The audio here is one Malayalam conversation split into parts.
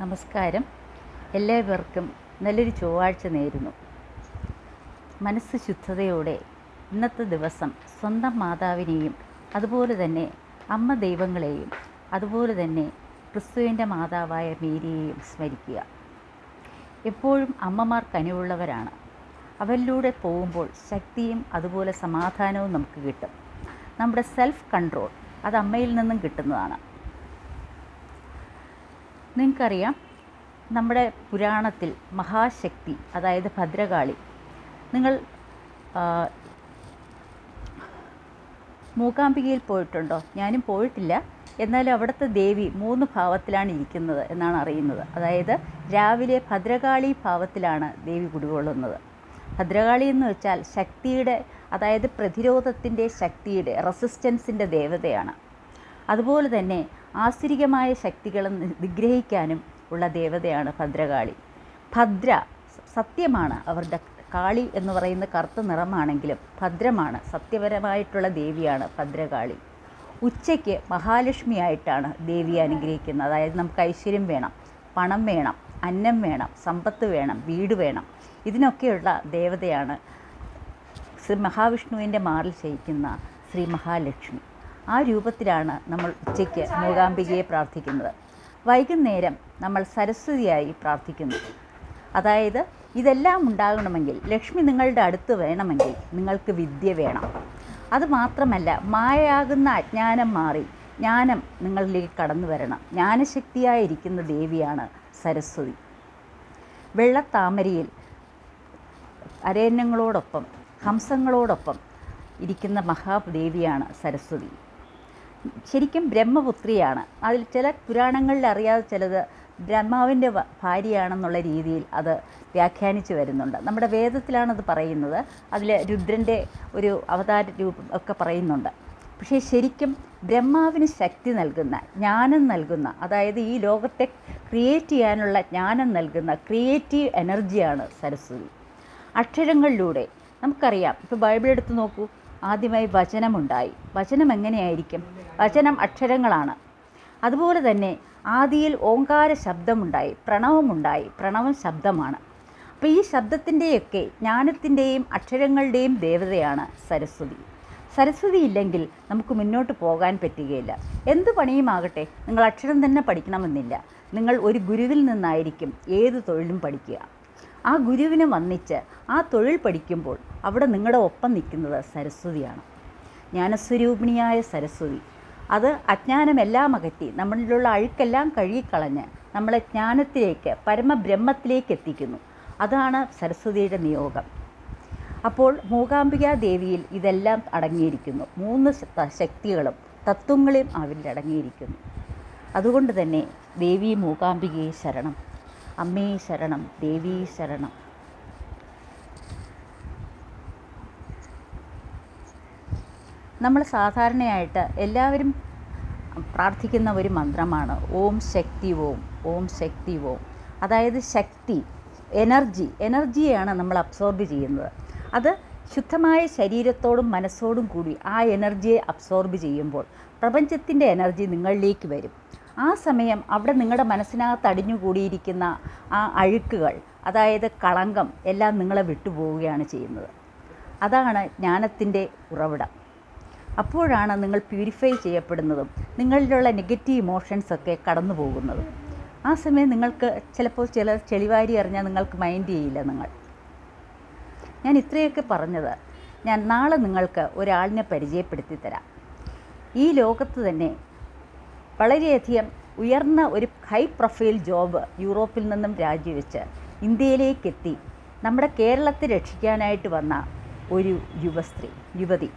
നമസ്കാരം. എല്ലാവർക്കും നല്ലൊരു ചൊവ്വാഴ്ച നേരുന്നു. മനസ്സ് ശുദ്ധതയോടെ ഇന്നത്തെ ദിവസം സ്വന്തം മാതാവിനെയും അതുപോലെ തന്നെ അമ്മ ദൈവങ്ങളെയും അതുപോലെ തന്നെ ക്രിസ്തുവിന്റെ മാതാവായ മേരിയെയും സ്മരിക്കുക. എപ്പോഴും അമ്മമാർ കനിവുള്ളവരാണ് അവരിലൂടെ പോകുമ്പോൾ ശക്തിയും അതുപോലെ സമാധാനവും നമുക്ക് കിട്ടും. നമ്മുടെ സെൽഫ് കൺട്രോൾ അത് അമ്മയിൽ നിന്നും കിട്ടുന്നതാണ്. നിങ്ങൾക്കറിയാം നമ്മുടെ പുരാണത്തിൽ മഹാശക്തി അതായത് ഭദ്രകാളി നിങ്ങൾ മൂകാംബികയിൽ പോയിട്ടുണ്ടോ? ഞാനും പോയിട്ടില്ല. എന്നാലും അവിടുത്തെ ദേവി മൂന്ന് ഭാവത്തിലാണ് ഇരിക്കുന്നത് എന്നാണ് അറിയുന്നത്. അതായത് രാവിലെ ഭദ്രകാളി ഭാവത്തിലാണ് ദേവി കുടികൊള്ളുന്നത്. ഭദ്രകാളി എന്ന് വെച്ചാൽ ശക്തിയുടെ അതായത് പ്രതിരോധത്തിന്റെ ശക്തിയുടെ റെസിസ്റ്റൻസിന്റെ ദേവതയാണ്. അതുപോലെ തന്നെ ആസ്തിരികമായ ശക്തികളെ നിഗ്രഹിക്കാനും ഉള്ള ദേവതയാണ് ഭദ്രകാളി. ഭദ്ര സത്യമാണ്. അവരുടെ കാളി എന്ന് പറയുന്ന കറുത്ത നിറമാണെങ്കിലും ഭദ്രമാണ്. സത്യപരമായിട്ടുള്ള ദേവിയാണ് ഭദ്രകാളി. ഉച്ചയ്ക്ക് മഹാലക്ഷ്മിയായിട്ടാണ് ദേവിയെ അനുഗ്രഹിക്കുന്നത്. അതായത് നമുക്ക് ഐശ്വര്യം വേണം പണം വേണം അന്നം വേണം സമ്പത്ത് വേണം വീട് വേണം. ഇതിനൊക്കെയുള്ള ദേവതയാണ് ശ്രീ മഹാവിഷ്ണുവിന്റെ മാറിൽ ശയിക്കുന്ന ശ്രീ മഹാലക്ഷ്മി. ആ രൂപത്തിലാണ് നമ്മൾ ഉച്ചയ്ക്ക് മൂകാംബികയെ പ്രാർത്ഥിക്കുന്നത്. വൈകുന്നേരം നമ്മൾ സരസ്വതിയായി പ്രാർത്ഥിക്കുന്നു. അതായത് ഇതെല്ലാം ഉണ്ടാകണമെങ്കിൽ ലക്ഷ്മി നിങ്ങളുടെ അടുത്ത് വേണമെങ്കിൽ നിങ്ങൾക്ക് വിദ്യ വേണം. അതുമാത്രമല്ല മായയാകുന്ന അജ്ഞാനം മാറി ജ്ഞാനം നിങ്ങളിലേക്ക് കടന്നു വരണം. ജ്ഞാനശക്തിയായിരിക്കുന്ന ദേവിയാണ് സരസ്വതി. വെള്ളത്താമരയിൽ അരയന്നങ്ങളോടൊപ്പം ഹംസങ്ങളോടൊപ്പം ഇരിക്കുന്ന മഹാദേവിയാണ് സരസ്വതി. ശരിക്കും ബ്രഹ്മപുത്രിയാണ്. അതിൽ ചില പുരാണങ്ങളിൽ അറിയാതെ ചിലത് ബ്രഹ്മാവിന്റെ ഭാര്യയാണെന്നുള്ള രീതിയിൽ അത് വ്യാഖ്യാനിച്ചു വരുന്നുണ്ട്. നമ്മുടെ വേദത്തിലാണത് പറയുന്നത്. അതിൽ രുദ്രന്റെ ഒരു അവതാര രൂപം ഒക്കെ പറയുന്നുണ്ട്. പക്ഷേ ശരിക്കും ബ്രഹ്മാവിന് ശക്തി നൽകുന്ന ജ്ഞാനം നൽകുന്ന അതായത് ഈ ലോകത്തെ ക്രിയേറ്റ് ചെയ്യാനുള്ള ജ്ഞാനം നൽകുന്ന ക്രിയേറ്റീവ് എനർജിയാണ് സരസ്വതി. അക്ഷരങ്ങളിലൂടെ നമുക്കറിയാം. ഇപ്പോൾ ബൈബിൾ എടുത്ത് നോക്കൂ. ആദ്യമായി വചനമുണ്ടായി. വചനം എങ്ങനെയായിരിക്കും? വചനം അക്ഷരങ്ങളാണ്. അതുപോലെ തന്നെ ആദിയിൽ ഓങ്കാര ശബ്ദമുണ്ടായി പ്രണവമുണ്ടായി പ്രണവം ശബ്ദമാണ്. അപ്പോൾ ഈ ശബ്ദത്തിന്റെയൊക്കെ ജ്ഞാനത്തിന്റെയും അക്ഷരങ്ങളുടെയും ദേവതയാണ് സരസ്വതി. സരസ്വതി ഇല്ലെങ്കിൽ നമുക്ക് മുന്നോട്ട് പോകാൻ പറ്റുകയില്ല. എന്ത് പണിയുമാകട്ടെ നിങ്ങൾ അക്ഷരം തന്നെ പഠിക്കണമെന്നില്ല. നിങ്ങൾ ഒരു ഗുരുവിൽ നിന്നായിരിക്കും ഏത് തൊഴിലും പഠിക്കുക. ആ ഗുരുവിനെ വന്നിച്ച് ആ തൊഴിൽ പഠിക്കുമ്പോൾ അവിടെ നിങ്ങളുടെ ഒപ്പം നിൽക്കുന്നത് സരസ്വതിയാണ്. ജ്ഞാനസ്വരൂപിണിയായ സരസ്വതി. അത് അജ്ഞാനമെല്ലാം അകറ്റി നമ്മളിലുള്ള അഴുക്കെല്ലാം കഴുകിക്കളഞ്ഞ് നമ്മളെ ജ്ഞാനത്തിലേക്ക് പരമബ്രഹ്മത്തിലേക്ക് എത്തിക്കുന്നു അതാണ് സരസ്വതിയുടെ നിയോഗം. അപ്പോൾ മൂകാംബിക ദേവിയിൽ ഇതെല്ലാം അടങ്ങിയിരിക്കുന്നു. മൂന്ന് ശക്തികളും തത്വങ്ങളെയും അവരിൽ അടങ്ങിയിരിക്കുന്നു. അതുകൊണ്ട് തന്നെ ദേവി മൂകാംബികയെ ശരണം അമ്മേ ശരണം ദേവീ ശരണം. നമ്മൾ സാധാരണയായിട്ട് എല്ലാവരും പ്രാർത്ഥിക്കുന്ന ഒരു മന്ത്രമാണ് ഓം ശക്തി ഓം ഓം ശക്തി ഓം. അതായത് ശക്തി എനർജി എനർജിയാണ് നമ്മൾ അബ്സോർബ് ചെയ്യുന്നത്. അത് ശുദ്ധമായ ശരീരത്തോടും മനസ്സോടും കൂടി ആ എനർജിയെ അബ്സോർബ് ചെയ്യുമ്പോൾ പ്രപഞ്ചത്തിന്റെ എനർജി നിങ്ങളിലേക്ക് വരും. ആ സമയം അവിടെ നിങ്ങളുടെ മനസ്സിനകത്ത് അടിഞ്ഞുകൂടിയിരിക്കുന്ന ആ അഴുക്കുകൾ അതായത് കളങ്കം എല്ലാം നിങ്ങളെ വിട്ടുപോവുകയാണ് ചെയ്യുന്നത്. അതാണ് ജ്ഞാനത്തിന്റെ ഉറവിടം. അപ്പോഴാണ് നിങ്ങൾ പ്യൂരിഫൈ ചെയ്യപ്പെടുന്നതും നിങ്ങളിലുള്ള നെഗറ്റീവ് ഇമോഷൻസ് ഒക്കെ കടന്നു പോകുന്നതും. ആ സമയം നിങ്ങൾക്ക് ചിലപ്പോൾ ചില ചെളിവാരി അറിഞ്ഞാൽ നിങ്ങൾക്ക് മൈൻഡ് ചെയ്യില്ല നിങ്ങൾ. ഞാൻ ഇത്രയൊക്കെ പറഞ്ഞത് ഞാൻ നാളെ നിങ്ങൾക്ക് ഒരാളിനെ പരിചയപ്പെടുത്തി തരാം. ഈ ലോകത്ത് തന്നെ വളരെയധികം ഉയർന്ന ഒരു ഹൈ പ്രൊഫൈൽ ജോബ് യൂറോപ്പിൽ നിന്നും രാജിവെച്ച് ഇന്ത്യയിലേക്കെത്തി നമ്മുടെ കേരളത്തെ രക്ഷിക്കാനായിട്ട് വന്ന ഒരു യുവസ്ത്രീ യുവതി.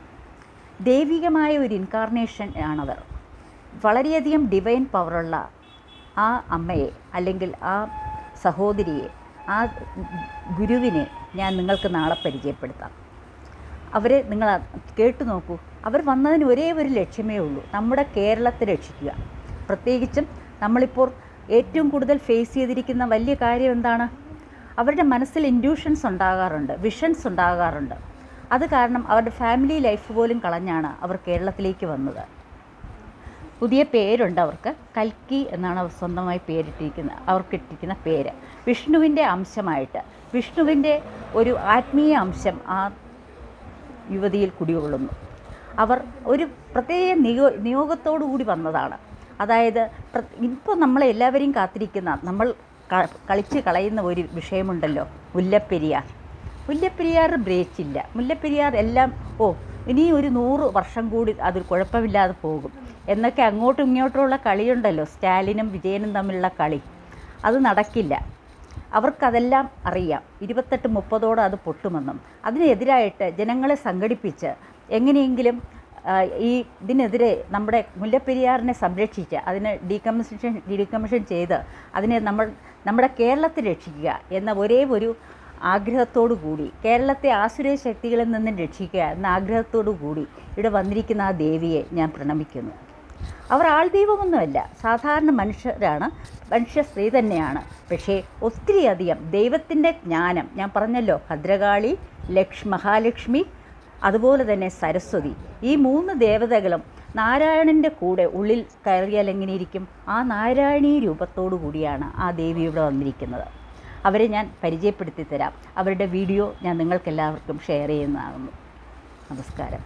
ദൈവികമായ ഒരു ഇൻകാർണേഷൻ ആണവർ. വളരെയധികം ഡിവൈൻ പവറുള്ള ആ അമ്മയെ അല്ലെങ്കിൽ ആ സഹോദരിയെ ആ ഗുരുവിനെ ഞാൻ നിങ്ങൾക്ക് നാളെ പരിചയപ്പെടുത്താം. അവരെ നിങ്ങൾ കേട്ടു നോക്കൂ. അവർ വന്നതിന് ഒരേ ഒരു ലക്ഷ്യമേ ഉള്ളൂ. നമ്മുടെ കേരളത്തെ രക്ഷിക്കുക. പ്രത്യേകിച്ചും നമ്മളിപ്പോൾ ഏറ്റവും കൂടുതൽ ഫേസ് ചെയ്തിരിക്കുന്ന വലിയ കാര്യം എന്താണ്? അവരുടെ മനസ്സിൽ ഇൻഡ്യൂഷൻസ് ഉണ്ടാകാറുണ്ട് വിഷൻസ് ഉണ്ടാകാറുണ്ട്. അത് കാരണം അവരുടെ ഫാമിലി ലൈഫ് പോലും കളഞ്ഞാണ് അവർ കേരളത്തിലേക്ക് വന്നത്. പുതിയ പേരുണ്ട് അവർക്ക്. കൽക്കി എന്നാണ് അവർ സ്വന്തമായി പേരിട്ടിരിക്കുന്നത് അവർക്കിട്ടിരിക്കുന്ന പേര്. വിഷ്ണുവിന്റെ അംശമായിട്ട്. വിഷ്ണുവിന്റെ ഒരു ആത്മീയ അംശം ആ യുവതിയിൽ കുടികൊള്ളുന്നു. അവർ ഒരു പ്രത്യേക നിയോ നിയോഗത്തോടു കൂടി വന്നതാണ്. അതായത് ഇപ്പോൾ നമ്മളെ എല്ലാവരെയും കാത്തിരിക്കുന്ന നമ്മൾ കളിച്ച് കളയുന്ന ഒരു വിഷയമുണ്ടല്ലോ മുല്ലപ്പെരിയാർ. മുല്ലപ്പെരിയാർ ബ്രേക്കില്ല മുല്ലപ്പെരിയാർ എല്ലാം ഓ ഇനി ഒരു നൂറ് വർഷം കൂടി അത് കുഴപ്പമില്ലാതെ പോകും. എന്നൊക്കെ അങ്ങോട്ടും ഇങ്ങോട്ടുമുള്ള കളിയുണ്ടല്ലോ. സ്റ്റാലിനും വിജയനും തമ്മിലുള്ള കളി. അത് നടക്കില്ല. അവർക്കതെല്ലാം അറിയാം. ഇരുപത്തെട്ട് മുപ്പതോടെ അത് പൊട്ടുമെന്നും. അതിനെതിരായിട്ട് ജനങ്ങളെ സംഘടിപ്പിച്ച് എങ്ങനെയെങ്കിലും ഈ ഇതിനെതിരെ നമ്മുടെ മുല്ലപ്പെരിയാറിനെ സംരക്ഷിച്ച് അതിനെ ഡീകമ്മീഷൻ ഡീകമ്മീഷൻ ചെയ്ത് അതിനെ നമ്മൾ നമ്മുടെ കേരളത്തെ രക്ഷിക്കുക എന്ന ഒരേ ഒരു ആഗ്രഹത്തോടു കൂടി കേരളത്തെ ആസുര ശക്തികളിൽ നിന്നും രക്ഷിക്കുക എന്ന ആഗ്രഹത്തോടു കൂടി ഇവിടെ വന്നിരിക്കുന്ന ആ ദേവിയെ ഞാൻ പ്രണമിക്കുന്നു. അവർ ആൾദൈവമൊന്നുമല്ല സാധാരണ മനുഷ്യരാണ് മനുഷ്യ സ്ത്രീ തന്നെയാണ്. പക്ഷേ ഒത്തിരി അധികം ദൈവത്തിന്റെ ജ്ഞാനം ഞാൻ പറഞ്ഞല്ലോ ഭദ്രകാളി ലക്ഷ് മഹാലക്ഷ്മി അതുപോലെ തന്നെ സരസ്വതി ഈ മൂന്ന് ദേവതകളും നാരായണന്റെ കൂടെ ഉള്ളിൽ കയറിയാൽ എങ്ങനെയിരിക്കും ആ നാരായണീ രൂപത്തോടു കൂടിയാണ് ആ ദേവി ഇവിടെ വന്നിരിക്കുന്നത്. അവരെ ഞാൻ പരിചയപ്പെടുത്തി തരാം അവരുടെ വീഡിയോ ഞാൻ നിങ്ങൾക്കെല്ലാവർക്കും ഷെയർ ചെയ്യുന്നതാകുന്നു. നമസ്കാരം.